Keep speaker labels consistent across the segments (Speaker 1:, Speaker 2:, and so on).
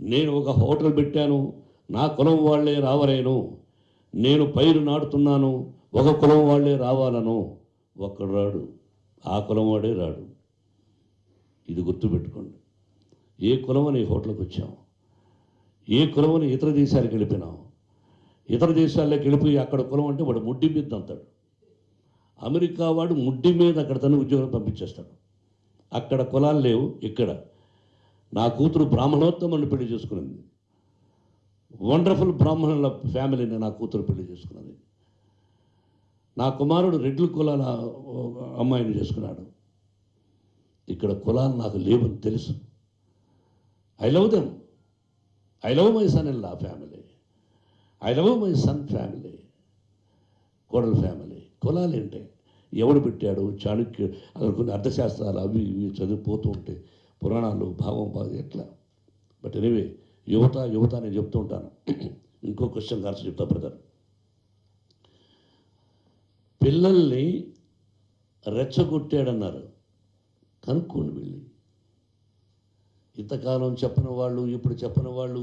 Speaker 1: నేను ఒక హోటల్ పెట్టాను నా కులం వాళ్ళే రావలేను నేను పైరు నాటుతున్నాను ఒక కులం వాళ్ళే రావాలను. ఒక్కడు రాడు ఆ కులం వాడే రాడు. ఇది గుర్తుపెట్టుకోండి. ఏ కులం అని ఈ హోటల్కి వచ్చాం ఏ కులం అని ఇతర దేశాలకు వెళ్ళిపోయినాం? ఇతర దేశాల్లోకి వెళ్ళిపోయి అక్కడ కులం అంటే వాడు ముడ్డి మీద అంతాడు. అమెరికా వాడు ముడ్డి మీద అక్కడ తన ఉద్యోగం పంపించేస్తాడు. అక్కడ కులాలు లేవు ఇక్కడ. నా కూతురు బ్రాహ్మణోత్తమని పెళ్ళి చేసుకున్నది వండర్ఫుల్ బ్రాహ్మణుల ఫ్యామిలీని నా కూతురు పెళ్ళి చేసుకున్నది. నా కుమారుడు రెడ్ల కులాల అమ్మాయిని చేసుకున్నాడు. ఇక్కడ కులాలు నాకు లేవని తెలుసు. I love them I love my son in law family I love my son family కోడల ఫ్యామిలీ కులాలు ఏంటి ఎవడు పెట్టాడు? చాణుక్యుడు అక్కడ కొన్ని అర్థశాస్త్రాలు అవి ఇవి చదివిపోతూ ఉంటే పురాణాలు భావం భాగం ఎట్లా? బట్ ఎనివే యువత యువత నేను చెప్తూ ఉంటాను. ఇంకో క్వశ్చన్ కాల్సి చెప్తా బ్రదర్ పిల్లల్ని రెచ్చగొట్టాడన్నారు. కనుక్కోండి వెళ్ళి ఇంతకాలం చెప్పని వాళ్ళు ఇప్పుడు చెప్పని వాళ్ళు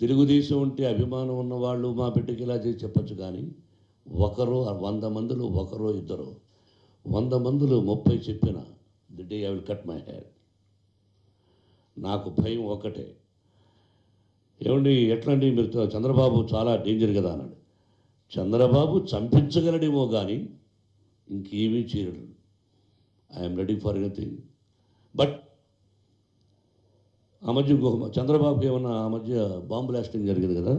Speaker 1: తెలుగుదేశం ఉంటే అభిమానం ఉన్నవాళ్ళు మా బిడ్డకి ఇలా చేసి చెప్పచ్చు కానీ ఒకరు వంద మందిలో ఒకరో ఇద్దరు వంద మందిలో ముప్పై చెప్పిన the day I will cut my hair నాకు భయం ఒక్కటే ఏమండి ఎట్లండి మీరు చంద్రబాబు చాలా డేంజర్ కదా అన్నాడు. చంద్రబాబు చంపించగలడేమో కానీ ఇంకేమీ చేయడు. I'm ready for anything. But ఆ మధ్య ఇంకొక చంద్రబాబుకి ఏమన్నా ఆ మధ్య బాంబు బ్లాస్టింగ్ జరిగింది కదా?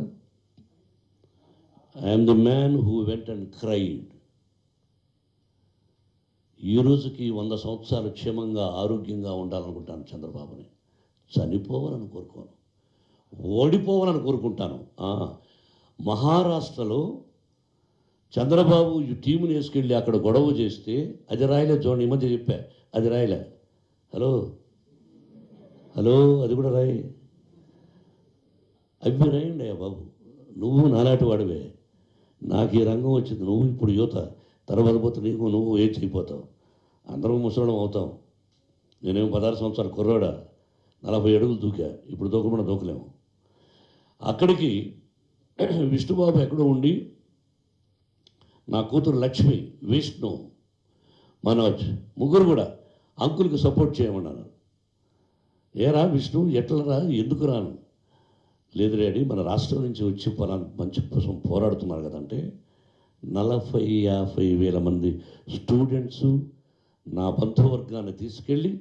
Speaker 1: I'm the man who went and cried. ఈ రోజుకి వంద సంవత్సరాలు క్షేమంగా ఆరోగ్యంగా ఉండాలనుకుంటాను చంద్రబాబుని. చనిపోవాలని కోరుకోను. ఓడిపోవాలని కోరుకుంటాను. మహారాష్ట్రలో చంద్రబాబు ఈ టీముని వేసుకెళ్ళి అక్కడ గొడవ చేస్తే అది రాయలే చూడండి ఈ మధ్య చెప్పా అది రాయలే. హలో? హలో? అది కూడా రాయి. అవి రాయండి అయ్యా బాబు. నువ్వు నాలాంటి వాడివే. నాకు ఈ రంగం వచ్చింది నువ్వు ఇప్పుడు యువత. తర్వాత పోతే నీకు నువ్వు ఏం అయిపోతావు. అందరం ముసలం అవుతాం. నేనేం పదహారు సంవత్సరాలు కుర్రాడా? నలభై అడుగులు దూకా. ఇప్పుడు దూకమని దూకలేము. అక్కడికి విష్ణుబాబు ఎక్కడో ఉండి నా కూతురు లక్ష్మి విష్ణు మనోజ్ ముగ్గురు కూడా అంకుల్కి సపోర్ట్ చేయమన్నారు. ఏరా విష్ణు ఎట్లరా ఎందుకు రాను? లేదు రేడి మన రాష్ట్రం నుంచి వచ్చి పలానా మంచి కోసం పోరాడుతున్నారు కదంటే నలభై యాభై వేల మంది స్టూడెంట్స్ నా బంధువర్గాన్ని తీసుకెళ్ళి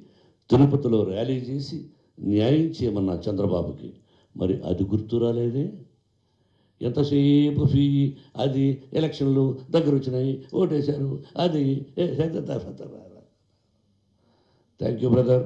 Speaker 1: తిరుపతిలో ర్యాలీ చేసి న్యాయం చేయమన్నా చంద్రబాబుకి. మరి అది గుర్తు రాలేదే? ఎంతసేపు ఫీ అది ఎలక్షన్లు దగ్గర వచ్చినాయి ఓటేశారు అది థ్యాంక్ యూ బ్రదర్